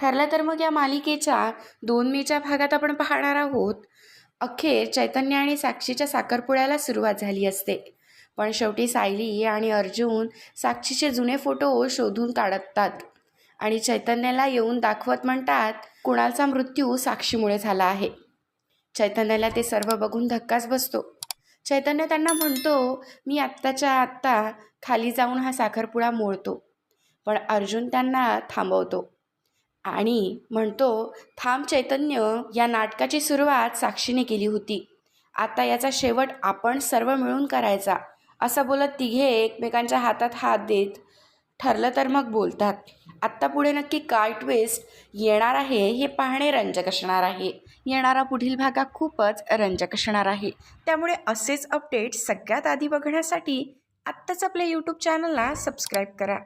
ठरलं तर मग या मालिकेच्या दोन मेच्या भागात आपण पाहणार आहोत. अखेर चैतन्य आणि साक्षीच्या साखरपुड्याला सुरुवात झाली असते. पण शेवटी सायली आणि अर्जुन साक्षीचे जुने फोटो शोधून काढतात आणि चैतन्याला येऊन दाखवत म्हणतात कुणालचा मृत्यू साक्षीमुळे झाला आहे. चैतन्याला ते सर्व बघून धक्काच बसतो. चैतन्य त्यांना म्हणतो मी आत्ताच्या आत्ता खाली जाऊन हा साखरपुडा मोडतो. पण अर्जुन त्यांना थांबवतो. आणि म्हणतो थांब चैतन्य या नाटकाची सुरुवात साक्षीने केली होती. आता याचा शेवट आपण सर्व मिळून करायचा. असं बोलत तिघे एकमेकांच्या हातात हात देत ठरलं तर मग बोलतात. आत्ता पुढे नक्की काय ट्विस्ट येणार आहे हे पाहणे रंजक असणार आहे. येणारा पुढील भाग हा खूपच रंजक असणार आहे. त्यामुळे असेच अपडेट सगळ्यात आधी बघण्यासाठी आत्ताच आपल्या यूट्यूब चॅनलला सबस्क्राईब करा.